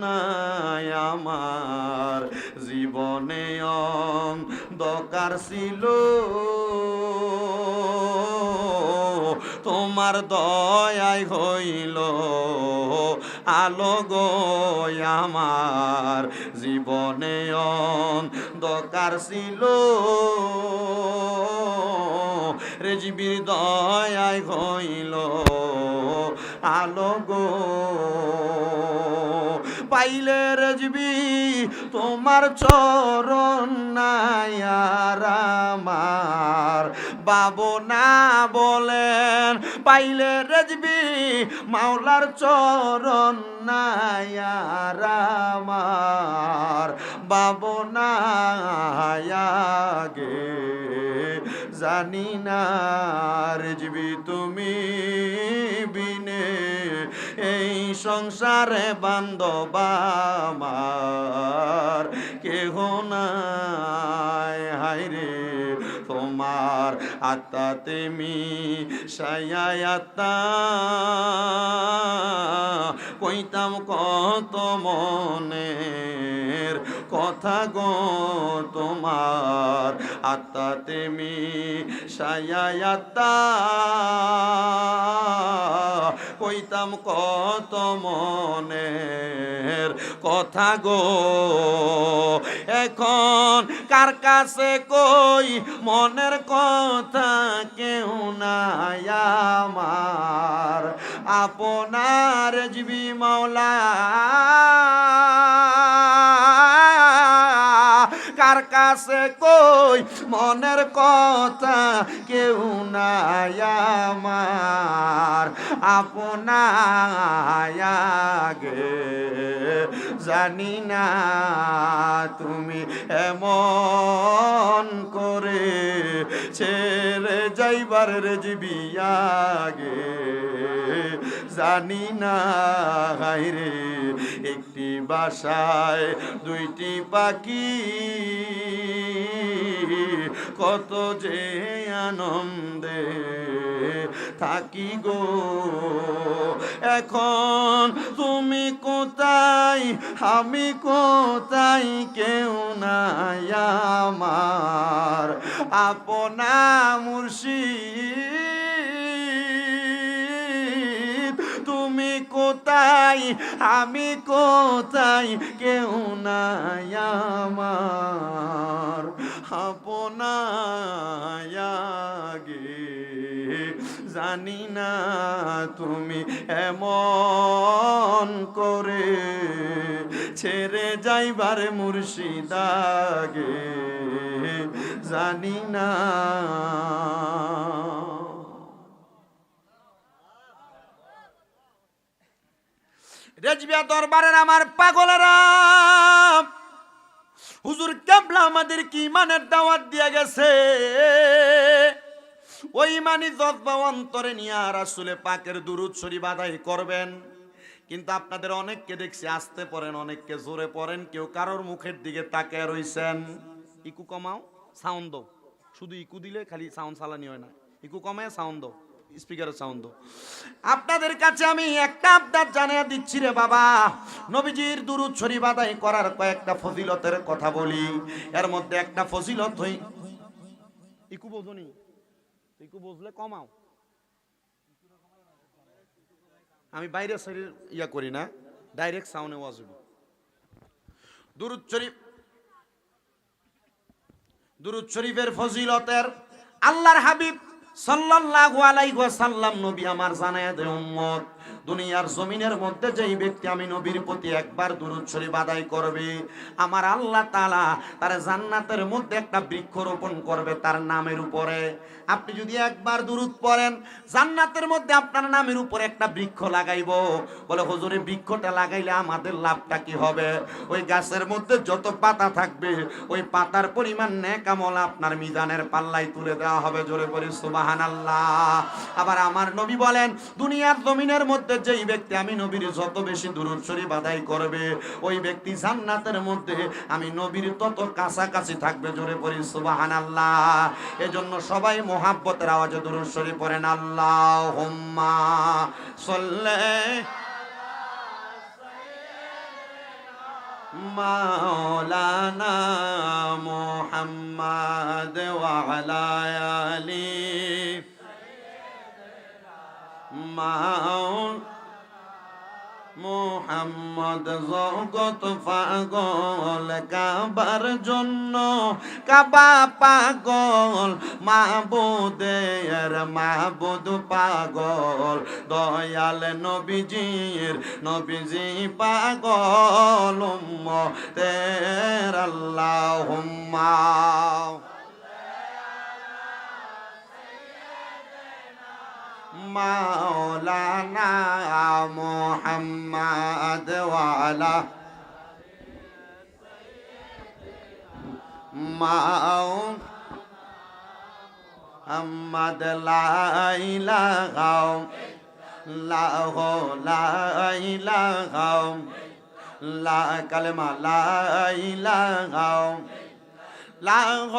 নাই আমার। জীবনে দরকার ছিল। তোমার দয়াই হইল আলো গো আমার। জীবনে দরকার ছিল। রেজিবির দয়াই হইল আলো গো। পাইলে রেজবি, তোমার চরণ নাই আর আমার। বাবু না বলেন, পাইলে রেজবি, মাওলার চরণ নাই আর আমার। বাবু না আগে, জানি না রেজবি তুমি এই সংসারে বান্ধব আমার কেহ নাই। হাইরে তোমার আত্মা তেমি সায়াত্মা কইতাম কত মনের কথা গো তোমার। আত্মা। তেমি কইতাম কত মনের কথা গো। এখন কার কাছে কই? মনের কথা কেউ নাই আমার। আপনার জীবি মাওলা। কার কাছে কই? মনের কথা কেউ নাই আমার। আপনাকে জানি না তুমি এমন করে ছেড়ে যাইবার রেজবি আগে। জানি না রে একটি বাসায় দুইটি পাখি। কত যে আনন্দে থাকি গো। এখন তুমি কোথায়? আমি কোথায়? কেউ নাই আমার। আপনা মুর্শিদ কোথায়? আমি কোথায়? কেউ নাই আমার। আপনায়াগে জানি না তুমি এমন করে ছেড়ে যাইবার মুর্শিদাগে জানি না। রেজবিয়া দরবারের আমার পাগলেরা। হুজুর, কেবলা আমাদের কি ইমানের দাওয়াত দিয়ে গেছে? ওই ইমানি জজ্বা অন্তরে নিয়ে রাসূলে পাকের দুরুদ শরীফ আদায় করবেন। কিন্তু আপনাদের অনেককে দেখছি আসতে পড়েন, অনেককে জোরে পড়েন, কেউ কারোর মুখের দিকে তাকিয়ে রইছেন। ইকু কমাও, সাউন্ড শুধু ইকু দিলে খালি সাউন্ড চালানি হয় না। ইকু কমায়, সাউন্ড স্পিকারের সাউন্ড আপনাদের কাছে আমি একটা আবদার জানিয়ে দিচ্ছি রে বাবা। নবীজির দুরুদ শরীফ আদায় করার কয়েকটা ফজিলতের কথা বলি। এর মধ্যে একটা ফজিলত হই ইকু বোঝনি ইকু বুঝলে কমাও। আমি বাইরে শরীর ইয়া করি না ডাইরেক্ট সাউন্ডে ওয়াজব দুরুদ শরীফ দুরুদ শরীফের ফজিলতের আল্লাহর হাবিব সাল্লাল্লাহু আলাইহি ওয়াসাল্লাম নবী আমার জানায় দেয় উম্মত। দুনিয়ার জমিনের মধ্যে যেই ব্যক্তি আমি নবীর প্রতি একবার দুরুদ শরীফ আদায় করবে, আমার আল্লাহ তাআলা তার জান্নাতের মধ্যে একটা বৃক্ষ রোপণ করবে তার নামের উপরে। আপনি যদি একবার দুরুদ পড়েন, জান্নাতের মধ্যে আপনার নামের উপরে একটা বৃক্ষ লাগাইব। বলে, হুজুরে বৃক্ষটা লাগাইলে আমাদের লাভটা কি হবে? ওই গাছের মধ্যে যত পাতা থাকবে, ওই পাতার পরিমাণ নেকামল আপনার মিজানের পাল্লাই তুলে দেওয়া হবে। জোরে করে সুবহানাল্লাহ। আবার আমার নবী বলেন, দুনিয়ার জমিনের মধ্যে যেই ব্যক্তি আমি নবীর যত বেশি দূরত শরীফ আদায় করবে, ওই ব্যক্তি জান্নাতের মধ্যে আমি নবীর তত কাছাকাছি থাকবে, জোরে পড়ি সুবহানাল্লাহ। এজন্য সবাই মোহাব্বতের আওয়াজে দূরত শরীফ পড়েন আল্লাহ হুম্মা সল্লে মাওলানা মোহাম্মদ ওয়ালা আলি মাও মোহাম্মদ জগত পাগল, কাবার জন্য কাবা পাগল, মাবুদের মাবুদ পাগল, দয়াল নবীজির নবীজি পাগল তের আল্লাহুম্মা। মাওলানা মোহাম্মদ ওয়ালা মাও মোহাম্মদ লাইলাগাও লাহ লাইলাগাও লা কালেমা লাইলাগাও লাহ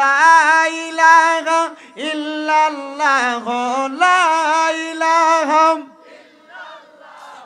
লাইলাগা ইল্লাল্লাহ লাইলাহা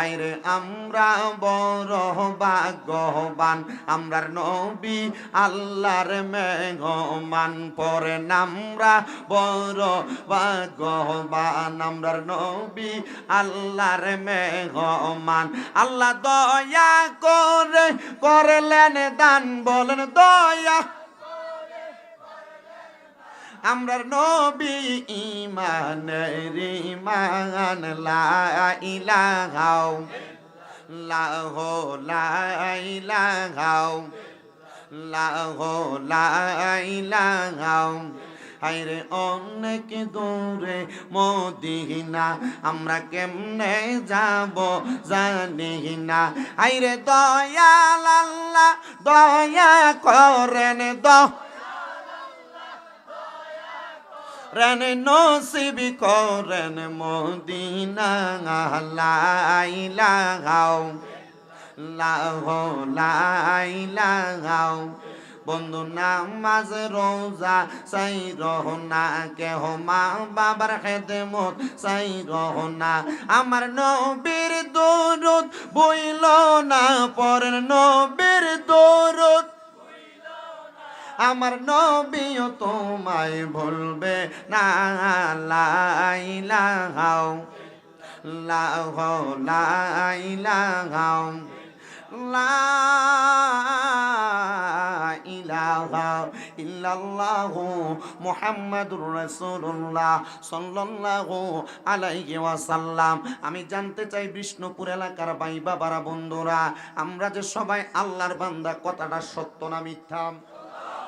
আইরে আমরা বড় ভাগ্যবান, আমরার নবী আল্লাহর মেঘমান পরে নামরা বড় ভাগ্যবান, আমরার নবী আল্লাহর মেঘমান আল্লাহ দয়া করে করলেন দান, বলেন দয়া আমরার নবী ইমান লা ইলাহাও, লাহ, লা ইলাহাও, লাহ, লা ইলাহাও। হাইরে অনেক দূরে মদিনা, আমরা কেমনে যাব জানি না। হাইরে দয়াল আল্লাহ, দয়া করেন দয়া রেন নসিবি করেন মদিনা লাইলাগাও লাহ লাইলাগাও বন্ধু নামাজ রোজা সাই রহনা কেহ মা বাবার খেদমত সাই রহনা আমার নবীর দরুদ বইল না, পরের নবীর দরুদ আমার নবীও তোমায় ভুলবে না লাইলাহাও লাহ লাইলাহাও মুহাম্মাদুর রাসূলুল্লাহ সাল্লাল্লাহু আলাইহি ওয়াসাল্লাম। আমি জানতে চাই বিষ্ণুপুর এলাকার ভাই বাবারা বন্ধুরা, আমরা যে সবাই আল্লাহর বান্দা, কথাটা সত্য না মিথ্যা?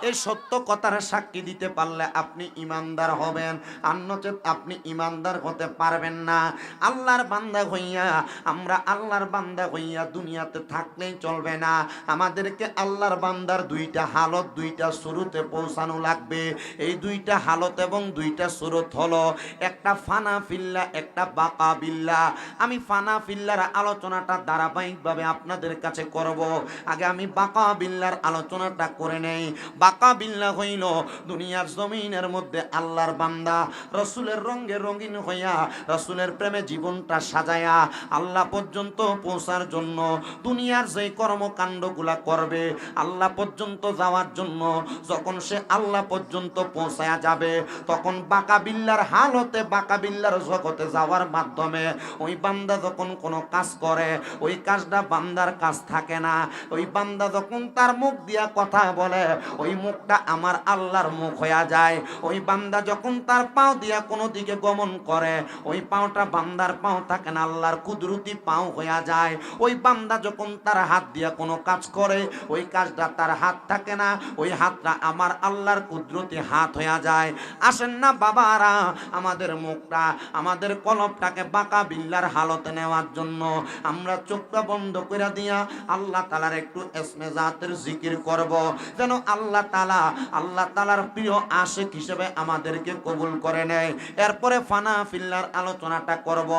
এই সত্য কথার সাক্ষী দিতে পারলে আপনি ইমানদার হবেন। আর নচেত আপনি ইমানদার হতে পারবেন না। আল্লাহর বান্দা হইয়া, আমরা আল্লাহর বান্দা হইয়া দুনিয়াতে থাকলেই চলবে না। আমাদেরকে আল্লাহর বান্দার দুইটা হালত, দুইটা শুরুতে পৌঁছানো লাগবে। এই দুইটা হালত এবং দুইটা সুরত হলো একটা ফানা ফিল্লা একটা বাকা বিল্লা আমি ফানা ফিল্লার আলোচনাটা ধারাবাহিকভাবে আপনাদের কাছে করব। আগে আমি বাকা বিল্লার আলোচনাটা করে নেই। বাকা হইল। দুনিয়ার জমিনের মধ্যে আল্লাহর বান্দা, রসুলের রঙে রঙিন হইয়া রসুলের প্রেমে জীবনটা সাজায়া আল্লাহ পর্যন্ত পৌঁছার জন্য দুনিয়ার যে কর্মকাণ্ডগুলা করবে, আল্লাহ পর্যন্ত যাওয়ার জন্য যখন সে আল্লাহ পর্যন্ত পৌঁছায়া যাবে, তখন বাঁকা বিল্লার হালতে বাঁকা বিল্লার জগতে যাওয়ার মাধ্যমে ওই বান্দা যখন কোনো কাজ করে, ওই কাজটা বান্দার কাজ থাকে না। ওই বান্দা যখন তার মুখ দিয়া কথা বলে, ওই মুখটা আমার আল্লাহর মুখ হইয়া যায়। ওই বান্দা যখন তার পাও দিয়া কোনো দিকে গমন করে, ওই পাওটা বান্দার পাও থাকে না, আল্লাহর কুদরতি পাও হইয়া যায়। ওই বান্দা যখন তার হাত দিয়া কোনো কাজ করে, ওই কাজটা তার হাত থাকে না, ওই হাতটা আমার আল্লাহর কুদরতি হাত হইয়া যায়। আসেন না বাবারা, আমাদের মুখটা, আমাদের কলপটাকে বাঁকা বিল্লার হালতে নেওয়ার জন্য আমরা চোখটা বন্ধ করে দিয়া আল্লাহ তালার একটু এসমে জাতের জিকির করব। যেন আল্লাহ তালা আল্লাহ তালার প্রিয় আশেক হিসেবে আমাদেরকে কবুল করে নেয়। এরপরে ফানা ফিল্লার আলোচনাটা করব।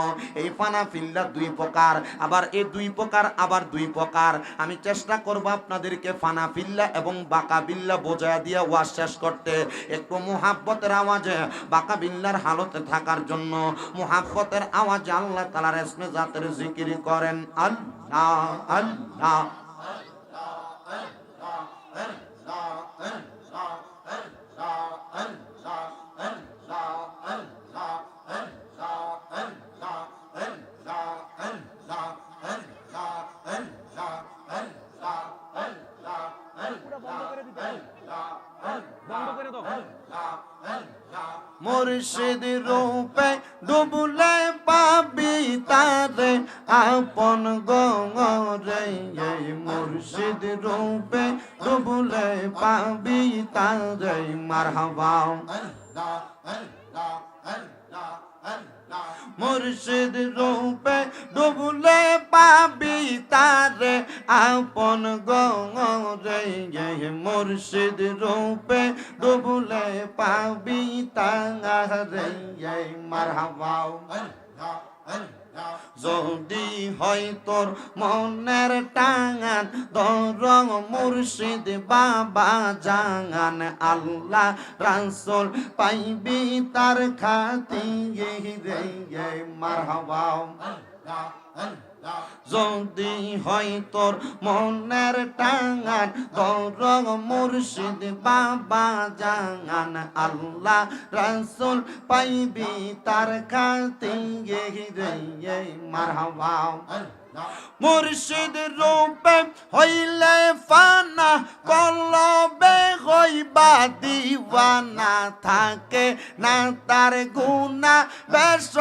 এই ফানা ফিল্লা দুই প্রকার, আবার এই দুই প্রকার, আবার দুই প্রকার। আমি চেষ্টা করব আপনাদেরকে ফানা ফিল্লা এবং বাঁকা বিল্লা বোঝায় দিয়ে ওয়াজ শেষ করতে। একটু মুহাব্বতের আওয়াজে বাঁকা বিল্লার হালতে থাকার জন্য মুহাব্বতের আওয়াজে আল্লাহ তালার এসমে জাতের জিকির করেন। আল্লাহ আল্লাহ। মুর্শিদ রূপে ডুবলে পাবি তারে আপন গরে এই মুর্শিদ রূপে ডুবলে পাবি তারে। মারহাবা। মুর্শিদ রূপে ডুবলে পাবি তারে আপন গরে মুর্শিদ রূপে ডুবলে পাবি তারে মারহাবাও মারহাবা যদি হয় তোর মনের টাঙান, দরং মুর্শিদ বাবা জাঙান, আল্লাহ রাসুল পাইবি তার খাতি রে, মারহাবা। যদি হয় তোর মনের টাঙান দরং মুর্শিদ বাবা জাঙান আল্লাহ রাসুল পাইবি তার কাতি মারহাবা। মুর্শিদ রূপে হইলে ফানা, কলবে হইবা দিওয়ানা। থাকে না তার গুণা, বেশ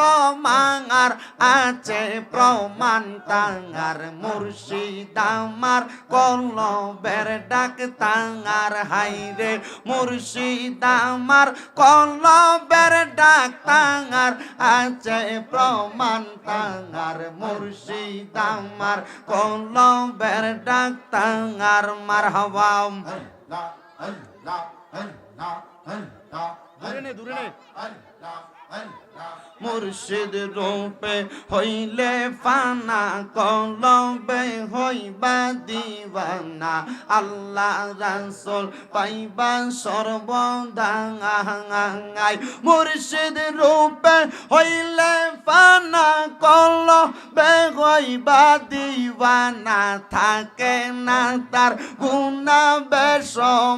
মাঙার আছে প্রমাণ তাঙার মুর্শিদ আমার কলবের ডাক তাঙার হাইরে মুর্শিদ আমার কলবের ডাক তাঙার আছে প্রমাণ তাঙার মুর্শিদ আমার কলবের ডাক্তার মার হওয়া দূরে নে দূরে নে। মুর্শিদ রূপে হইলে ফানা, কলবে হইবা দিবানা আল্লাহ রাসুল পাইবা সর্বদাঙ্গাই মুর্শিদ রূপে হইলে ফানা, কলবে হইবা দিবানা থাকে না তার গুণা বেশ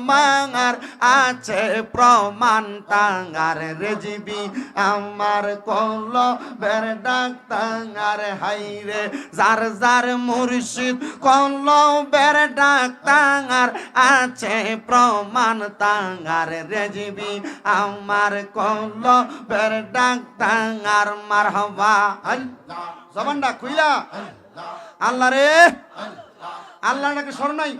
মাঙার আছে প্রমাণ তাঙার রেজিবি। আমার কল বের ডাক তাঙার হাইরে যার যার মুর্শিদ কল বের ডাক তাঙার আছে প্রমাণ তাঙার রেজিবি। আমার কল বের ডাক তাঙার মারহাবা। আল্লাহ, জবানটা খুইলা। রে। আল্লাহ নাকি স্মরণ নাই?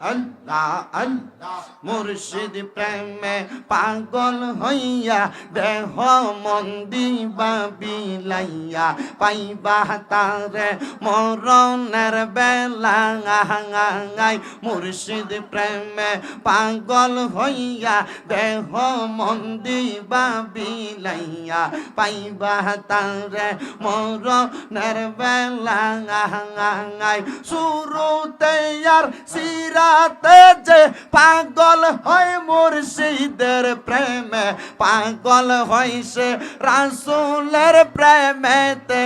আল্লাহ আল্লাহ। মুর্শিদ প্রেমে পাগল হইয়া দেহ মন্দি বিলাইয়া, পাইবা তারে মরণের বেলা মুর্শিদ প্রেমে পাগল হইয়া দেহ মন্দি বিলাইয়া, পাইবা তারে মরণের বেলা শুরুতে আর সিরাতে যে পাগল হয় মুর্শিদের প্রেমে, পাগল সে রাসুলের প্রেমেতে।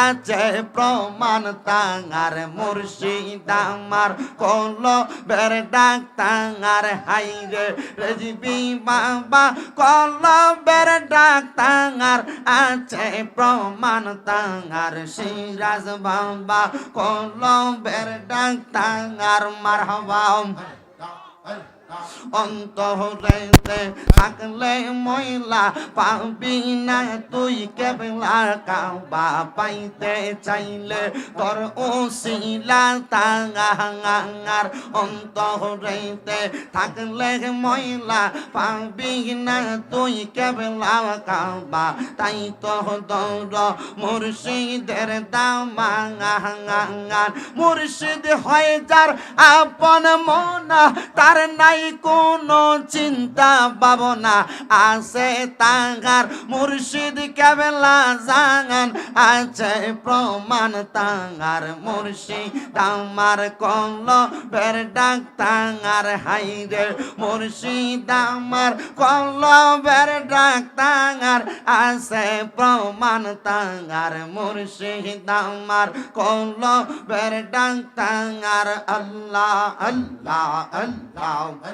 আছে প্রমাণ তাঙার মুর্শিদ আমার কল বের ডাক তাঙার হাইরে রেজিবি বাবা কল বের ডাক তাঙার আছে প্রমাণ তাঙার সিরাজ বাবা কল বের ডাক তাঙার মারহাবাম অন্তরেতে থাকলে ময়লা পাবি না। তুই কেবলা কাবা পাইতে চাইলে তোর অন্তরেতে থাকলে ময়লা পাবি না। তুই কেবলা কাবা, তাই তো দৌড় মুর্শিদের দামাঙাঙাঙান মুর্শিদ হয় যার আপন মনা, তার নাই কোনো চিন্তা ভাবনা আছে তাহার মুর্শিদ কেবলা জাগান আছে প্রমাণ তাহার মুর্শিদ আমার কল বের ডাক তাহার হাইরে মুর্শিদ আমার কল বের ডাক তাহার, আছে প্রমাণ তাহার মুর্শিদ আমার কল বের ডাক তাহার। আল্লাহ আল্লাহ আল্লাহ।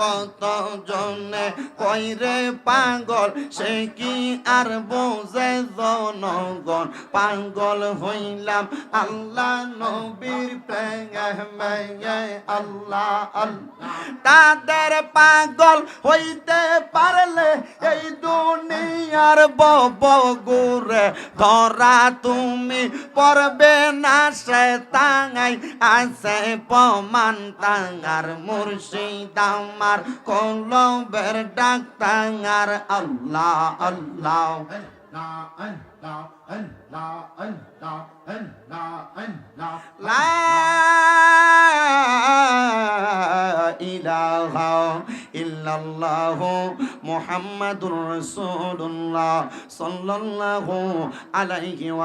কত জনে কইরে পাগল, সে কি আর বোঝে জনগণ? পাগল হইলাম আল্লাহ নবীর আল্লাহ তাদের পাগল হইতে পারলে এই দুনিয়ার বব গুরে ধরা তুমি পড়বে না, সে তাঙাই আছে প্রমাণ তাঙার মুর্শিদ আমার কলবের ডাক তাঙার আল্লাহ আল্লাহ ইলাহা ইল্লাল্লাহু মুহাম্মাদুর রাসূলুল্লাহ সাল্লাল্লাহু আলাইহি